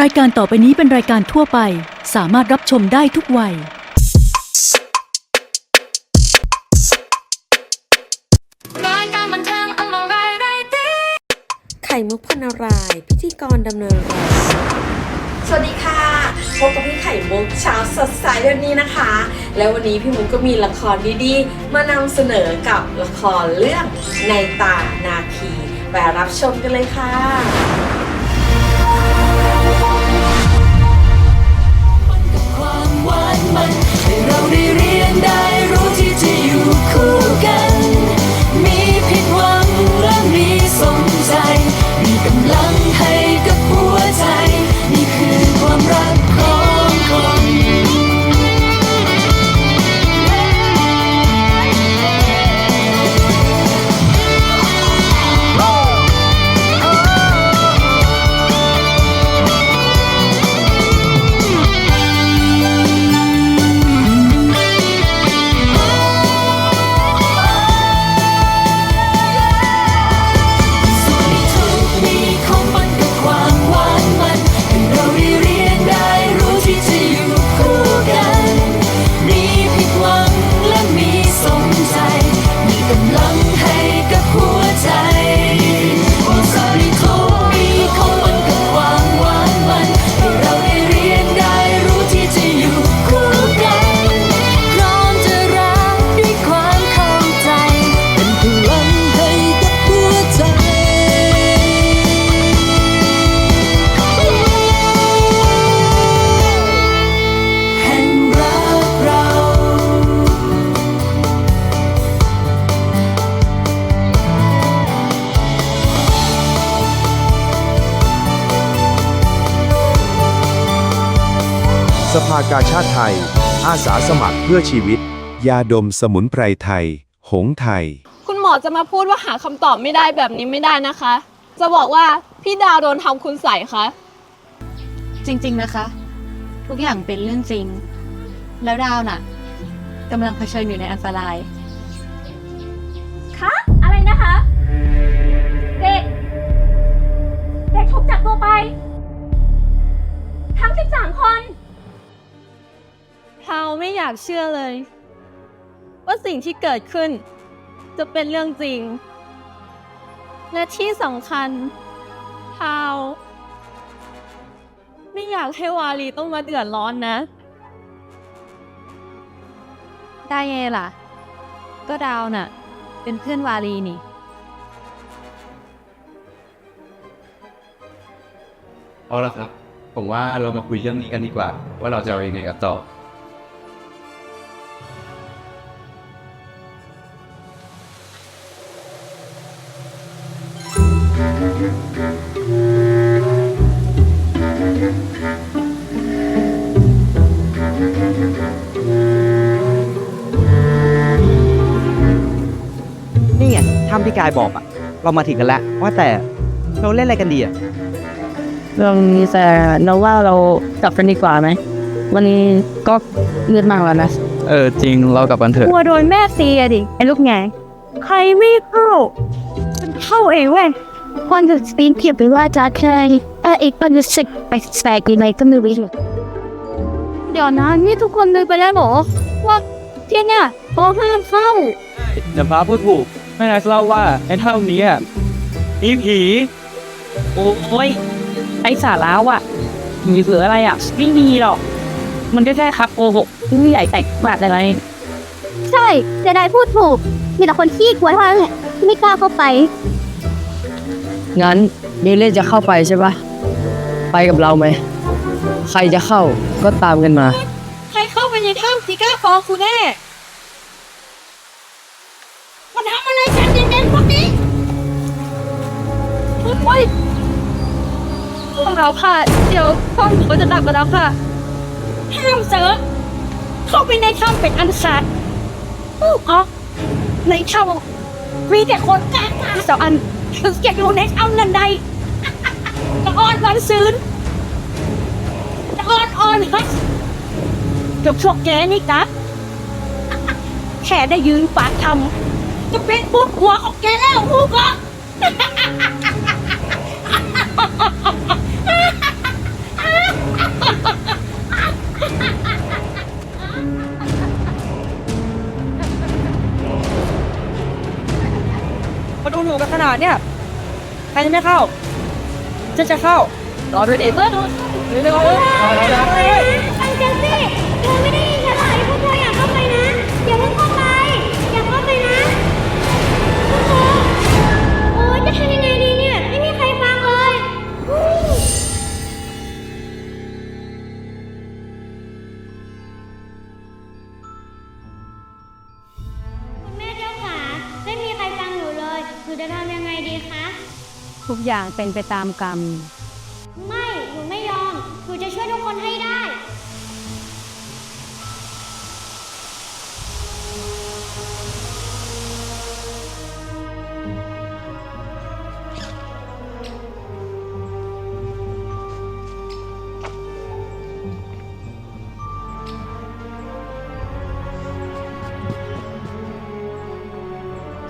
รายการต่อไปนี้เป็นรายการทั่วไป สามารถรับชมได้ทุกวัย รายการบันเทิงอมรายไรตีไข่มุกพนารายณ์พิธีกรดำเนินรายการสวัสดีค่ะ พบกับพี่ไข่มุกเช้าสดใสแบบนี้นะคะ แล้ววันนี้พี่มุกก็มีละครดีๆ มานำเสนอกับละครเรื่องในตานาคีไปรับชมกันเลยค่ะ เราได้เรียนได้รู้ที่จะอยู่คู่กัน มีผิดหวังและมีสมใจากาชาติไทย อาสาสมัครเพื่อชีวิต ยาดมสมุนไพรไทย หงไทย คุณหมอจะมาพูดว่าหาคำตอบไม่ได้แบบนี้ไม่ได้นะคะ จะบอกว่าพี่ดาวโดนทำคุณใส่คะจริง ๆ นะคะ ทุกอย่างเป็นเรื่องจริง แล้วดาวน่ะกำลังเผชิญอยู่ในอันตราย คะอะไรนะคะ เด็ก เด็กถูกจับตัวไป ทั้ง 13 คน เราไม่อยากเชื่อเลย ว่าสิ่งที่เกิดขึ้น จะเป็นเรื่องจริง และที่สำคัญพาว ไม่อยากให้วาลีต้องมาเดือดร้อนนะ ได้ไงล่ะ ก็ดาวน่ะ เป็นเพื่อนวารีนี่ เอาละครับ ผมว่าเรามาคุยเรื่องนี้กันดีกว่า ว่าเราจะเอายังไงกันต่อ ไงถ้ำที่กายบอกอะเรามาถึงกันแล้ว ว่าแต่เราเล่นอะไรกันดีอะเรื่องนี้แต่เราว่าเรากลับกันดีกว่าไหมวันนี้ก็เลือดมากแล้วนะเออจริงเรากลับกันเถอะกลัวโดนแม่ตีอะดิไอ้ลูกไงใครไม่เข้ามันเข้าเองเว้ยคนจะสปีนเพียบไปว่าจะเคยเอออีกคนจะสึกไปแสกยังไงก็ไม่รู้เดี๋ยวนะนี่ทุกคนเลยไปแล้วเหรอว่าที่เนี่ยพอห้ามเข้าเดี๋ยวฟ้าพูดถูก แม่นายเล่าว่าไอ้ถ้ำนี้อะมีผีโอ้ยไอสาระว่ะมีเสืออะไรอะไม่มีหรอก มันก็แค่คับโกหกที่ไม่ใหญ่แตกบาดอะไร ใช่เจไดพูดถูก มีแต่คนขี้กลัวเท่านั้นแหละไม่กล้าเข้าไป งั้นเดเล่จะเข้าไปใช่ปะไปกับเราไหม ใครจะเข้าก็ตามกันมา ใครเข้าไปในถ้ำสิกล้าฟ้องคุณแน่มัน โอ้ยของเราค่ะ เดี๋ยวพ่อหนูก็จะดับกันแล้วค่ะ ห้ามเสือเข้าไปในถ้ำเป็นอันขาดอู้อ๋อในถ้ำมีแต่คนกล้ามาสองอันถึงจะอยู่ในถ้ำนันใดตะออนวันซืนตะออนอ่อนฮัสกับพวกแกนี่กะแค่ได้ยืนปากทำจะเป็นพวกหัวของแกแล้วพวก มาดูหนูกันขนาดเนี้ยใครจะไม่เข้าฉันจะเข้า รอดูดิเพื่อนดูเร็วๆเร็วๆ ไปกันสิ อย่างเป็นไปตามกรรม ไม่ หนูไม่ยอม หนูจะช่วยทุกคนให้ได้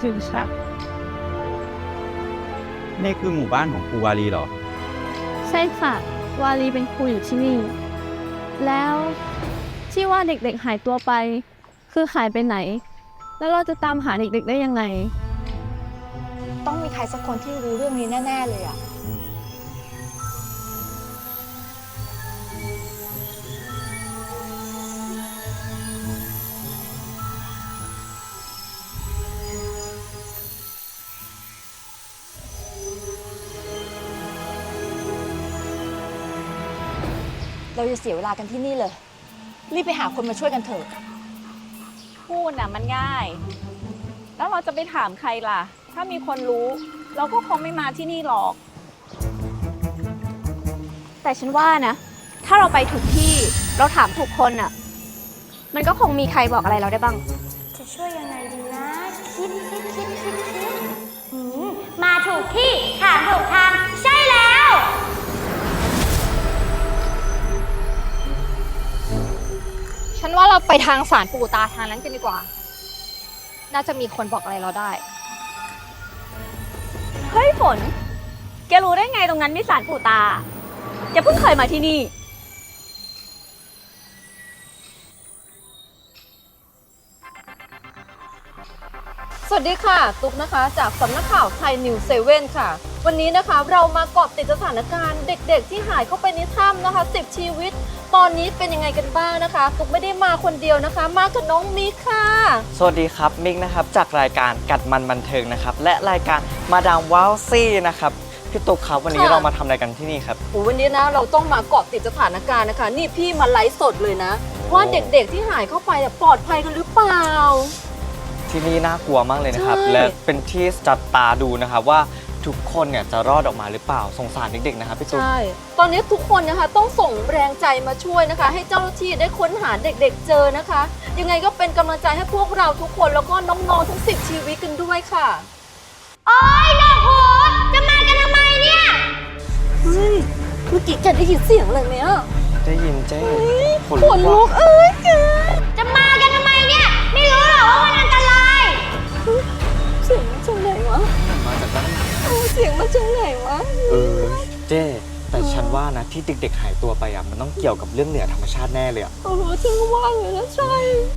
คือครับ นี่คือหมู่บ้านของครูวารีเหรอ ใช่ค่ะ วาลีเป็นครูอยู่ที่นี่ แล้วที่ว่าเด็กๆหายตัวไป คือหายไปไหน แล้วเราจะตามหาเด็กๆได้ยังไง ต้องมีใครสักคนที่รู้เรื่องนี้แน่ ๆ เลยอะ เราจะเสียเวลากันที่นี่เลย รีบไปหาคนมาช่วยกันเถอะ พูดน่ะมันง่าย แล้วเราจะไปถามใครล่ะ ถ้ามีคนรู้ เราก็คงไม่มาที่นี่หรอก แต่ฉันว่านะ ถ้าเราไปถูกที่เราถามถูกคนอะ มันก็คงมีใครบอกอะไรเราได้บ้าง จะช่วยยังไงดีนะ คิดคิดคิดคิดคิดหืมมาถูกที่ถามถูกทาง ทางสารปู่ตาทางนั้นกันดีกว่า น่าจะมีคนบอกอะไรเราได้ เฮ้ยฝน แกรู้ได้ไงตรงนั้นมีสารปู่ตา แกเพิ่งเคยมาที่นี่ สวัสดีค่ะ ตุ๊กนะคะ จากสำนักข่าวไทยนิวเซเว่นค่ะ วันนี้นะคะเรามาเกาะติดสถานการณ์เด็กๆ ที่หายเข้าไปในถ้ำนะคะ 10 ชีวิต ตอนนี้เป็นยังไงกันบ้างนะคะตุ๊กไม่ได้มาคนเดียวนะคะ มากับน้องมิกค่ะสวัสดีครับมิกนะครับจากรายการกัดมันบันเทิงนะครับและรายการมาดามว้าวซี่นะครับพี่ตุ๊กครับวันนี้ค่ะเรามาทำอะไรกันที่นี่ครับโอ้วันนี้นะเราต้องมาเกาะติดสถานการณ์นะคะ นี่พี่มาไลฟ์สดเลยนะ ว่าเด็กๆที่หายเข้าไปเนี่ยปลอดภัยกันหรือเปล่า ที่นี่น่ากลัวมากเลยนะครับ ใช่ และเป็นที่จับตาดูนะครับว่า ทุกคนเนี่ยจะรอดออกมาหรือเปล่าสงสารเด็กๆนะครับพี่ตุ๊ก ใช่ ตอนนี้ทุกคนนะคะต้องส่งแรงใจมาช่วยนะคะ ให้เจ้าหน้าที่ได้ค้นหาเด็กๆเจอนะคะ ยังไงก็เป็นกำลังใจให้พวกเราทุกคนแล้วก็น้องๆทั้งสิบชีวิตกันด้วยค่ะ โอ๊ยดอกโหจะมากันทำไมเนี่ย เฮ้ยเมื่อกี้แกได้ยินเสียงอะไรไหมอะได้ยินเจ๊ขนขนลุกเอ้ยแกจะมากันทำไมเนี่ย ไม่รู้หรอว่ามันอัน เออเสียงมาจากไหนวะเออเจ๊แต่ฉันว่านะที่เด็กๆหายตัวไปอะมันต้องเกี่ยวกับเรื่องเหนือธรรมชาติแน่เลยอะเออฉันก็ว่าเลยนะใช่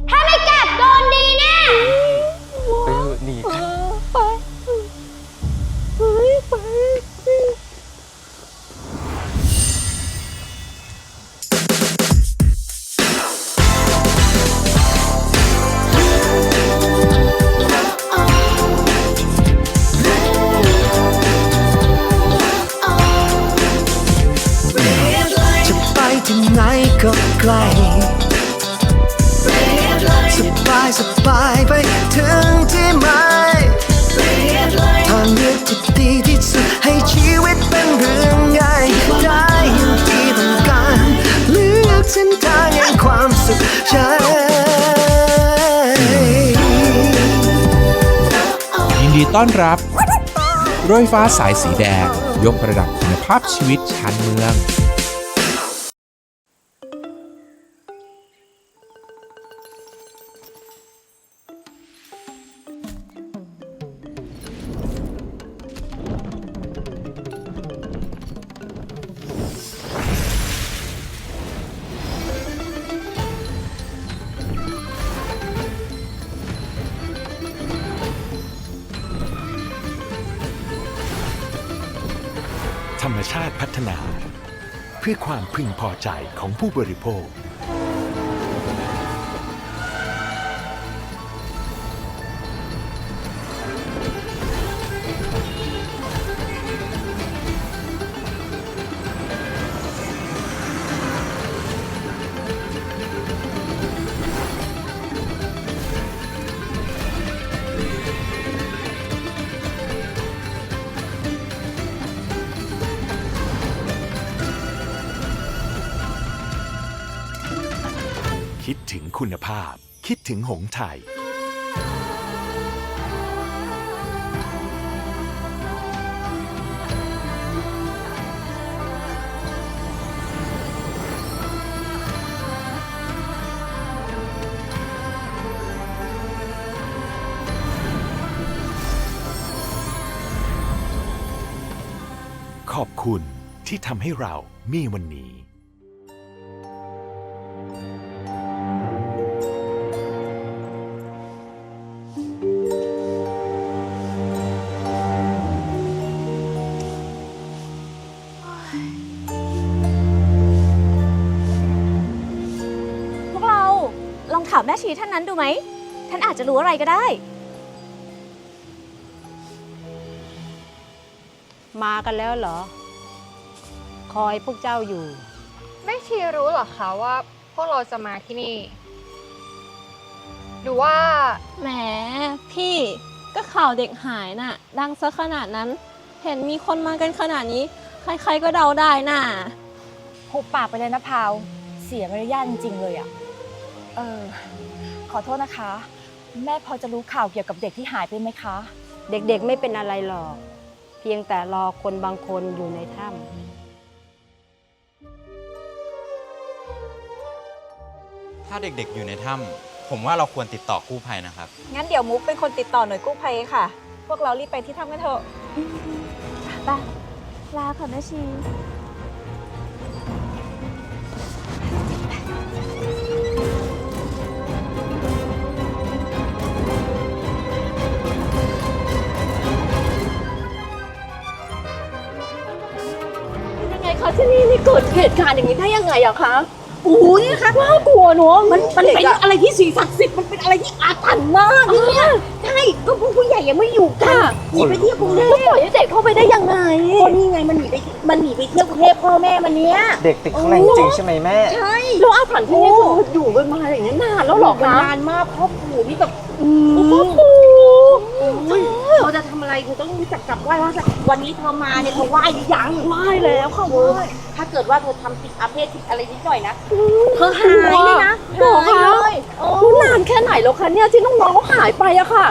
ถ้าไม่กลับโดนดีแน่ไปเถอะหนีเอกันอไปเฮ้ยไป ต้อนรับ รถไฟฟ้าสายสีแดง ยกระดับคุณภาพชีวิตชานเมือง ฒนา เพื่อความพึงพอใจของผู้บริโภค คิดถึงหงไทย ขอบคุณที่ทำให้เรามีวันนี้ มแม่ชีท่านนั้นดูไหม ท่านอาจจะรู้อะไรก็ได้ มากันแล้วเหรอ คอยพวกเจ้าอยู่ แม่ชีรู้เหรอคะว่า พวกเราจะมาที่นี่ หรือว่า แหม พี่ก็ข่าวเด็กหายน่ะ ดังซะขนาดนั้น เห็นมีคนมากันขนาดนี้ ใครๆก็เดาได้น่ะ หุบปากไปเลยนะพาว เสียมารยาทจริงๆเลยอะเออข อโทษนะคะ แม่พอจะรู้ข่าวเกี่ยวกับเด็กที่หายไปไหมคะ เด็กๆไม่เป็นอะไรหรอก เพียงแต่รอคนบางคนอยู่ในถ้ำถ้าเด็กๆอยู่ในถ้ำผมว่าเราควรติดต่อกู้ภัยนะครับ งั้นเดี๋ยวมุกเป็นคนติดต่อหน่วยกู้ภัยค่ะ พวกเรารีบไปที่ถ้ำกันเถอะ ไปลาค่ะแม่ชี เกิดเหตุการณ์อย่างนี้ได้ยังไงอะคะอุ้ยค่ะน่ากลัวเนอะมันมันเป็นอะไรที่สีศักดิ์สิทธิ์มันเป็นอะไรที่อาถรรพ์มากเนี่ยใช่ก็ผู้ผู้ใหญ่ยังไม่อยู่กันหนีไปเที่ยวกรุงเทพก็ปล่อยให้เด็กเข้าไปได้ยังไงก็นี่ไงมันหนีไปมันหนีไปเที่ยวกรุงเทพพ่อแม่มันเนี้ยเด็กติดข้างในจริงใช่ไหมแม่ใช่แล้วอาถรรพ์ที่นี่คืออยู่กันมาอย่างนี้นานแล้วเหรอคะนานมากพ่อปู่นี่แบบพ่อปู่ เราจะทำอะไรเธอต้องรู้จักจับไหว้ว่าวันนี้เธอมาเนี่ยเธอไหว้หรือยังไหว้แล้วค่ะไหว้ถ้าเกิดว่าเธอทำผิดอาเพศผิดอะไรนิดหน่อยนะเธอหายเลยนะหรอหายคะเลยโอ้นานแค่ไหนแล้วคะเนี่ยที่น้องๆเขาหายไปอะค่ะ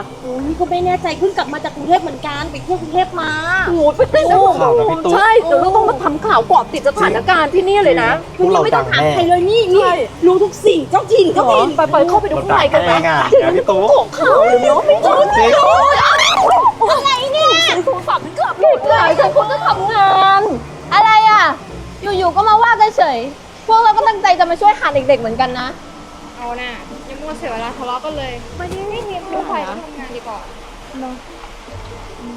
นี่ก็ไม่แน่ใจเพิ่งกลับมาจากกรุงเทพเหมือนกันไปเที่ยวกรุงเทพมาโอ้ไปเป็นข่าวนะพี่ตุ๊กใช่เดี๋ยวเราต้องมาทำข่าวเกาะติดสถานการณ์ที่นี่เลยนะพวกเราดังแน่ใครเลยนี่นี่รู้ทุกสิ่งเจ้าถิ่นเจ้าถิ่นไปไปเข้าไปดูข้างในกันแม่งอะเดี๋ยวพี่ตุ๊กของข่าวเลยเนาะไม่ต้องจริง ศัพท์มันเกือบหลุดเลยฉันควรจะทำงาน อะไรอะ อยู่ๆก็มาว่ากันเฉย พวกเราก็ตั้งใจจะมาช่วยหาเด็กๆเหมือนกันนะ เอาน่ะอย่ามัวเสียเวลาทะเลาะกันเลยวันนี้ไม่มีกู้ภัยมาทำงานดีกว่า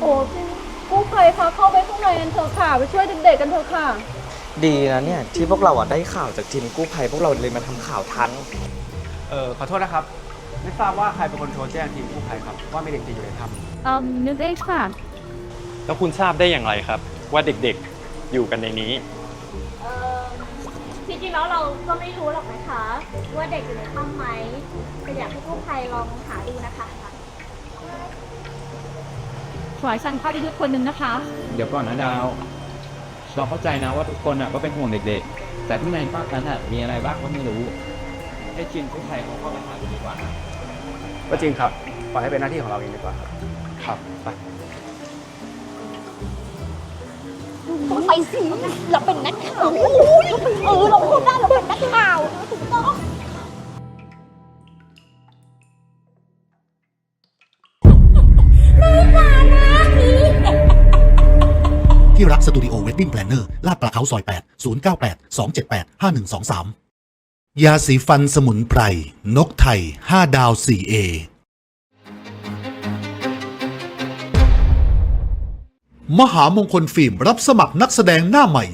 โอ้กู้ภัยคะเข้าไปข้างในกันเถอะค่ะ ไปช่วยเด็กๆกันเถอะค่ะ ดีนะเนี่ย ที่พวกเราอะได้ข่าวจากทีมกู้ภัยพวกเราเลยมาทำข่าวทัน เออขอโทษนะครับ ไม่ทราบว่าใครเป็นคนโทรแจ้งทีมกู้ภัยครับว่ามีเด็กติดอยู่ในถ้อืมนึกเองค่ะำ แล้วคุณทราบได้อย่างไรครับ ว่าเด็กๆอยู่กันในนี้ เออจริงๆแล้วเราก็ไม่รู้หรอกนะคะ ว่าเด็กอยู่ในถ้ำไหมแต่อยากให้กู้ภัยลองหาดูนะคะ ขอให้ฉันเข้าไปด้วยคนหนึ่งนะคะ เดี๋ยวก่อนนะดาว เราเข้าใจนะว่าทุกคนอะก็เป็นห่วงเด็กๆ แต่ข้างในภาคนั้นอะมีอะไรบ้างก็ไม่รู้ ให้ทีมกู้ภัยเขาเข้าไปหาดูดีกว่านะก็จริงครับ ปล่อยให้เป็นหน้าที่ของเราเองดีกว่าครับ ครับ ไป ไปสิเราเป็นนักข่าวเออเราพูดได้เราเป็นนักข่าวถูกต้องที่รักสตูดิโอเวดดิ้งแพลนเนอร์ลาดปลาเขาซอย 8 098 278 5123 ยาสีฟันสมุนไพร นกไทย 5 ดาว 4A มหามงคลฟิล์มรับสมัครนักแสดงหน้าใหม่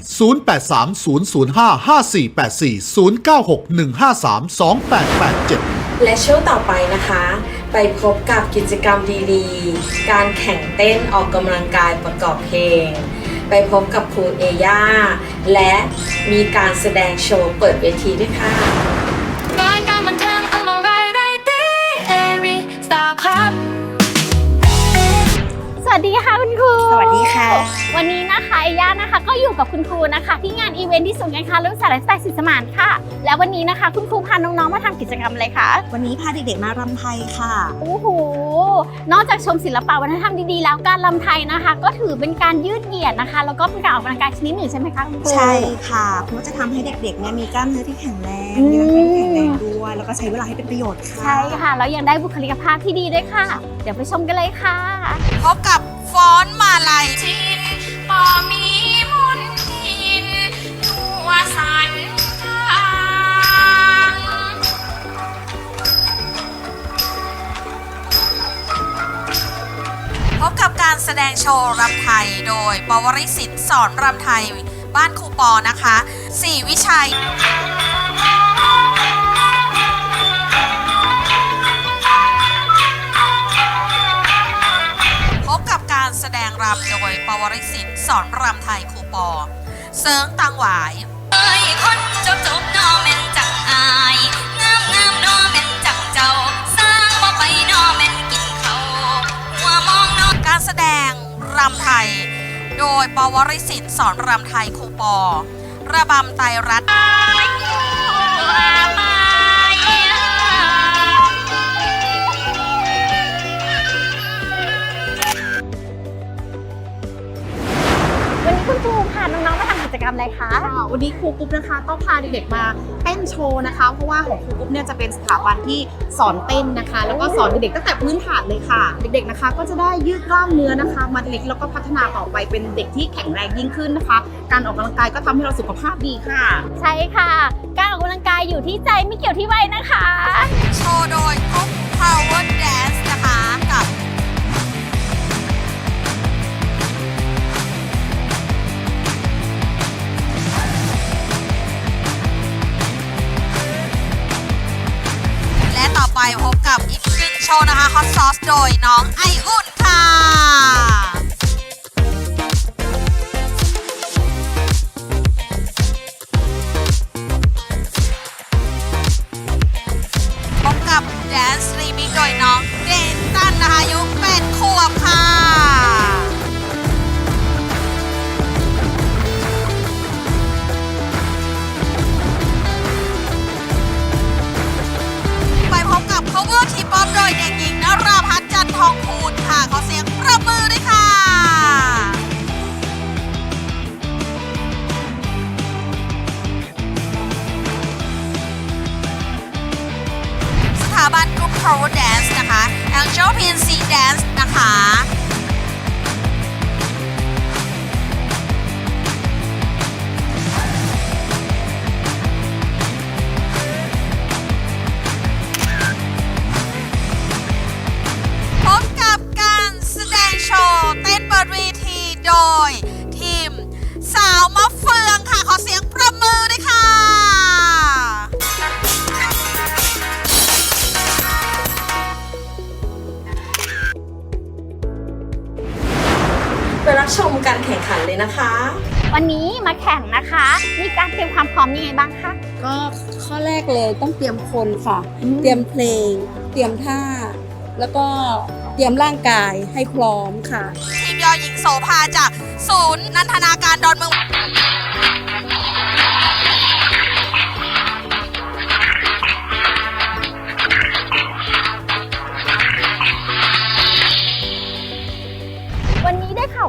0830055484และช่วงต่อไปนะคะ ไปพบกับกิจกรรมดีๆ การแข่งเต้นออกกำลังกายประกอบเพลง ไปพบกับครูเอย่า และมีการแสดงโชว์เปิดเวทีด้วยค่ะรายการบันเทิงออนไลน์ไรตี้เอริสตาร์ครับสวัสดีค่ะคุณครู สวัสดีค่ะ วันนี้นะคะเอย่านะคะ ก็อยู่กับคุณครูนะคะ ที่งานอีเวนต์ที่ศูนย์การค้าและวิสาหกิจไลฟ์สไตล์สินสมานค่ะ แล้ววันนี้นะคะ คุณครูพาน้องๆมาทำกิจกรรมอะไรคะวันนี้พาเด็กๆมารำไทยค่ะ โอ้โหนอกจากชมศิลปะวัฒนธรรมดีๆแล้วการรำไทยนะคะ ก็ถือเป็นการยืดเหยียดนะคะ แล้วก็เป็นการออกกำลังกายชนิดหนึ่งใช่ไหมคะคุณครูใช่ค่ะเพราะว่าจะทำให้เด็กๆเนี่ยมีกล้ามเนื้อที่แข็งแรงอืมเนื้อที่แข็งแรงด้วยแล้วก็ใช้เวลาให้เป็นประโยชน์ค่ะใช่ค่ะแล้วยังได้บุคลิกภาพที่ดีด้วยค่ะ เดี๋ยวไปชมกันเลยค่ะพบกับ ฟ้อนมาลัยจิตปอมีมนทินทั่วสันทางพบกับการแสดงโชว์รำไทยโดยปวริสิทธิ์สอนรำไทยบ้านครูปอนะคะสี่วิชัย ดงรำโดยปวริสิทธิ์สอนรำไทยครูปอ เสิร์งตังหวายเอ้ยคนจบจบนอแม่นจังอายงามงามนอแม่นจังเจ้า สร้างบ่ไปนอแม่นกินเขาหัวมองนอการแสดงรำไทย โดยปวริสิทธิ์สอนรำไทยครูปอ ระบำไตรรัตน์วัน จกรรมอะไรคะค่ะวันนี้ครูกุ๊บนะคะก็พาเด็กๆมาเต้นโชว์นะคะ เพราะว่าของครูกุ๊บเนี่ยจะเป็นสถาบันที่สอนเต้นนะคะ แล้วก็สอนเด็กๆตั้งแต่พื้นฐานเลยค่ะ เด็กๆนะคะ ก็จะได้ยืดกล้ามเนื้อนะคะมาเล็กแล้วก็พัฒนาต่อไปเป็นเด็กที่แข็งแรงยิ่งขึ้นนะคะ การออกกำลังกายก็ทำให้เราสุขภาพดีค่ะ ใช่ค่ะ การออกกำลังกายอยู่ที่ใจไม่เกี่ยวที่วัยนะคะ โชว์โดยกรุ๊ป Power Dance อีกหนึ่งโชว์นะคะฮอตซอสโดยน้องไออุ่นค่ะ พบกับแดนซ์รีมิกโดยน้องเดนตันนะคะอายุ8ขวบค่ะ ยเด็กหญิงนราพัฒน์จันทองคูณค่ะ ขอเสียงประมือด้วยค่ะ สถาบันกรุ๊ปโปรแดนซ์นะคะ Angel PNC Dance นะคะ การแข่งขันเลยนะคะ วันนี้มาแข่งนะคะ มีการเตรียมความพร้อมยังไงบ้างคะ ก็ข้อแรกเลยต้องเตรียมคนค่ะเตรียมเพลง เตรียมท่า แล้วก็เตรียมร่างกายให้พร้อมค่ะ ทีมยอหญิงโสภาจากศูนย์นันทนาการดอนเมือง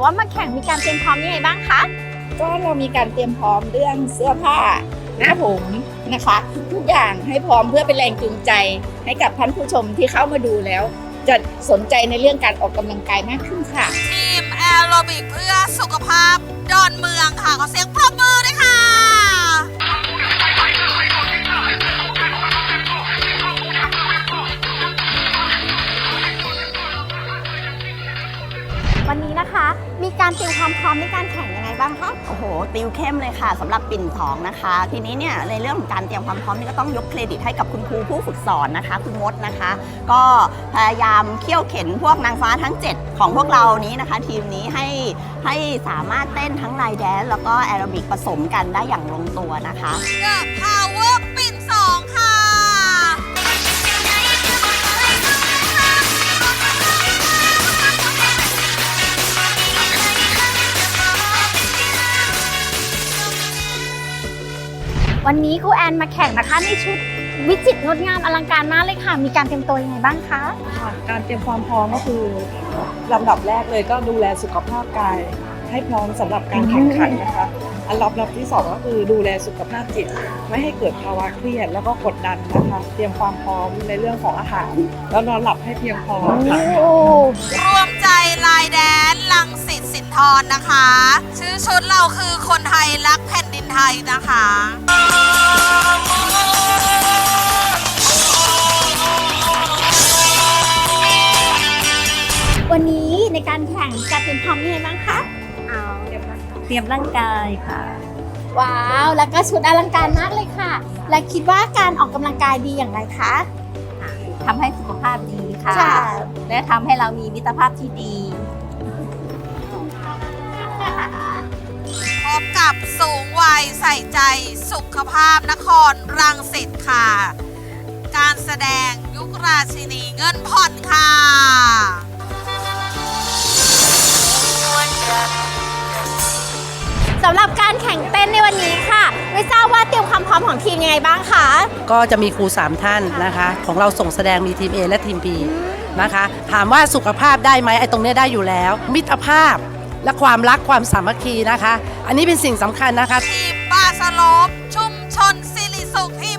วว่ามาแข่งมีการเตรียมพร้อมยังไงบ้างคะก็เรามีการเตรียมพร้อมเรื่องเสื้อผ้า หน้าผมนะคะ ทุกอย่างให้พร้อมเพื่อเป็นแรงจูงใจ ให้กับท่านผู้ชมที่เข้ามาดูแล้ว จะสนใจในเรื่องการออกกำลังกายมากขึ้นค่ะ ทีมแอโรบิกเพื่อสุขภาพดอนเมืองค่ะขอเสียงปรบมือด้วยค่ะ วันนี้นะคะมีการเตรียมความแข่งยังไงบ้างคะ โอ้โห ติวเข้มเลยค่ะสำหรับปิ่นทองนะคะ ทีนี้เนี่ยในเรื่องของการเตรียมความพร้อมนี่ก็ต้องยกเครดิตให้กับคุณครูผู้ฝึกสอนนะคะ คุณมดนะคะ ก็พยายามเขี่ยวเข็นพวกนางฟ้าทั้ง 7 ของพวกเรานี้นะคะ ทีมนี้ให้ให้สามารถเต้นทั้งไลน์แดนซ์แล้วก็แอโรบิกผสมกันได้อย่างลงตัวนะคะ The Power ปิ่ วันนี้ครูแอนมาแข่งนะคะในชุดวิจิตรงดงามอลังการมากเลยค่ะ มีการเตรียมตัวยังไงบ้างคะ ค่ะการเตรียมความพร้อมก็คือลำดับแรกเลยก็ดูแลสุขภาพกายให้พร้อมสำหรับการแข่งขันนะคะ อันดับที่สองก็คือดูแลสุขภาพจิต ไม่ให้เกิดภาวะเครียดแล้วก็กดดันนะคะ เตรียมความพร้อมในเรื่องของอาหาร แล้วนอนหลับให้เพียงพอค่ะรวมใจลายแดนลังสิตสินทรนะคะ ชื่อชุดเราคือคนไทยรักแผ่นดินไทยนะคะวันนี้ในการแข่งจะเตรียมพร้อมยังไงบ้างคะ เอาเตรียมร่างกายค่ะ ว้าว แล้วก็ชุดอลังการมากเลยค่ะ และคิดว่าการออกกำลังกายดีอย่างไรคะ ทำให้สุขภาพดีค่ะ ค่ะ และทำให้เรามีมิตรภาพที่ดี พบกับสูงวัยใส่ใจสุขภาพนครรังสิตค่ะ การแสดงยุคราชินีเงินผ่อนค่ะ สำหรับการแข่งเต้นในวันนี้ค่ะ ไม่ทราบว่าเตรียมความพร้อมของทีมยังไงบ้างคะก็จะมีครู 3 ท่านนะคะ ของเราส่งแสดงมีทีม A และทีม B นะคะ ถามว่าสุขภาพได้ไหมไอ้ตรงเนี้ยได้อยู่แล้ว มิตรภาพและความรักความสามัคคีนะคะ อันนี้เป็นสิ่งสำคัญนะคะ ทีมบาสโลปชุมชนสิริสุขที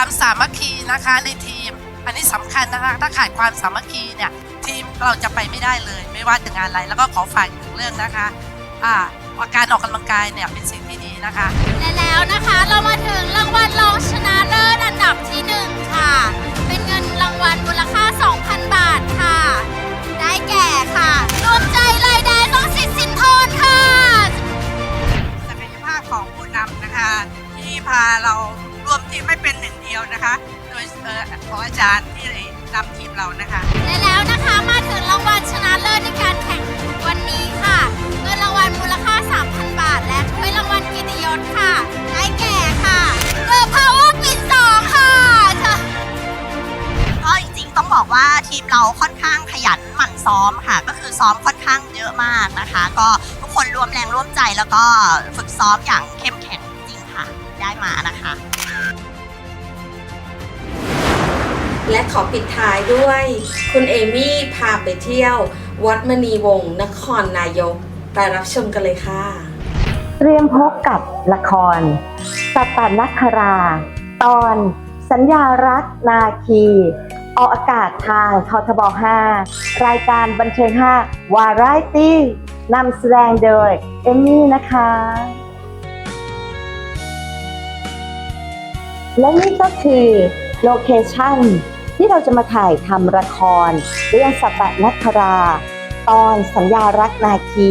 ความสามัคคีนะคะในทีม อันนี้สำคัญนะคะ ถ้าขาดความสามัคคีเนี่ยทีมเราจะไปไม่ได้เลย ไม่ว่าจะงานอะไรแล้วก็ขอฝากอีกหนึ่งเรื่องนะคะอ่าการออกกำลังกายเนี่ยเป็นสิ่งที่ดีนะคะ และแล้วนะคะเรามาถึงรางวัลรองชนะเลิศอันดับที่1ค่ะ เป็นเงินรางวัลมูลค่า 2,000 บาทค่ะ ได้แก่ค่ะรวมใจรายแดงต้องสิทธิ์สินทนค่ะศักยภาพของผู้นำนะคะ ที่พาเรา รวมทีมไม่เป็นหนึ่งเดียวนะคะ โดยเอ่อของอาจารย์ที่นำทีมเรานะคะ และแล้วนะคะมาถึงรางวัลชนะเลิศในการแข่งวันนี้ค่ะเงินรางวัลมูลค่า 3,000 บาท และถ้วยรางวัลเกียรติยศค่ะได้แก่ค่ะเดอะพาวเวอร์ปินสองค่ะเชิญก็จริงๆต้องบอกว่าทีมเราค่อนข้างขยันหมั่นซ้อมค่ะ ก็คือซ้อมค่อนข้างเยอะมากนะคะ ก็ทุกคนร่วมแรงร่วมใจแล้วก็ฝึกซ้อมอย่างเข้มแข็งจริงค่ะ ได้มานะคะ และขอปิดท้ายด้วย คุณเอมี่พาไปเที่ยว วัดมณีวงศ์นครนายก ไปรับชมกันเลยค่ะ เตรียมพบกับละครสัตตนักครา ตอนสัญญารักนาคี ออกอากาศทางททบ 5 รายการบันเทิง 5 วาไรตี้นำแสดงโดย เอมมี่นะคะ และนี่ก็คือโลเคชั่น ที่เราจะมาถ่ายทำละคร เรื่องสัตตนักครา ตอนสัญญารักนาคี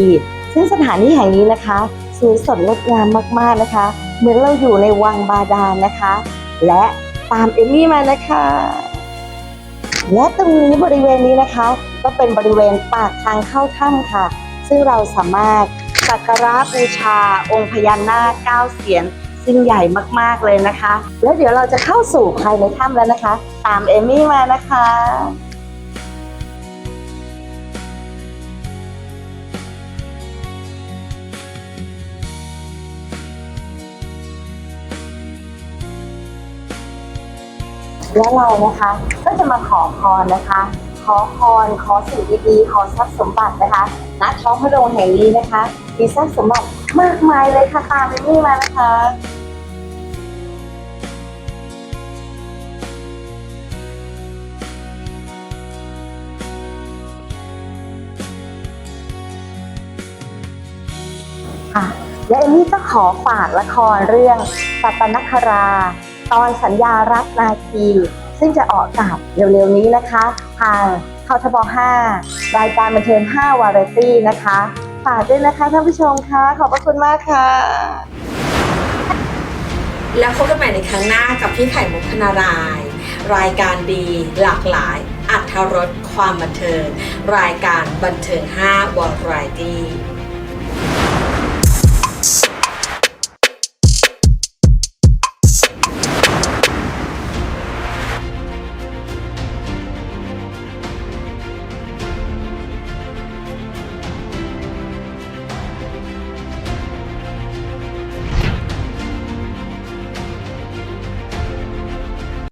ซึ่งสถานที่แห่งนี้นะคะสวยสดงดงามมากๆนะคะ เหมือนเราอยู่ในวังบาดาลนะคะ และตามเอมมี่มานะคะ และตรงนี้บริเวณนี้นะคะ ก็เป็นบริเวณปากทางเข้าถ้ำค่ะ ซึ่งเราสามารถสักการะบูชาองค์พญานาคเก้าเสียน ซึ่งใหญ่มากๆเลยนะคะ แล้วเดี๋ยวเราจะเข้าสู่ภายในถ้ำแล้วนะคะ ตามเอมมี่มานะคะและเรานะคะก็จะมาขอพรนะคะ ขอพรขอสิ่งดีๆขอทรัพย์สมบัตินะคะณท้องพระโรงแห่งนี้นะคะ มีทรัพย์สมบัติมากมายเลยค่ะตามไปนี่มานะคะ ค่ะ และเอมมี่ก็ขอฝากละครเรื่องสัตนครา ตอนสัญญารักนาคี ซึ่งจะออกอากาศเร็วๆนี้นะคะ ทางททบ5รายการบันเทิง5วาไรตี้นะคะ ฝากด้วยนะคะท่านผู้ชมคะขอบพระคุณมากค่ะ แล้วพบกันใหม่ในครั้งหน้ากับพี่ไข่มุกพนาราย รายการดีหลากหลาย อัธรสความบันเทิง รายการบันเทิง5วาไรตี้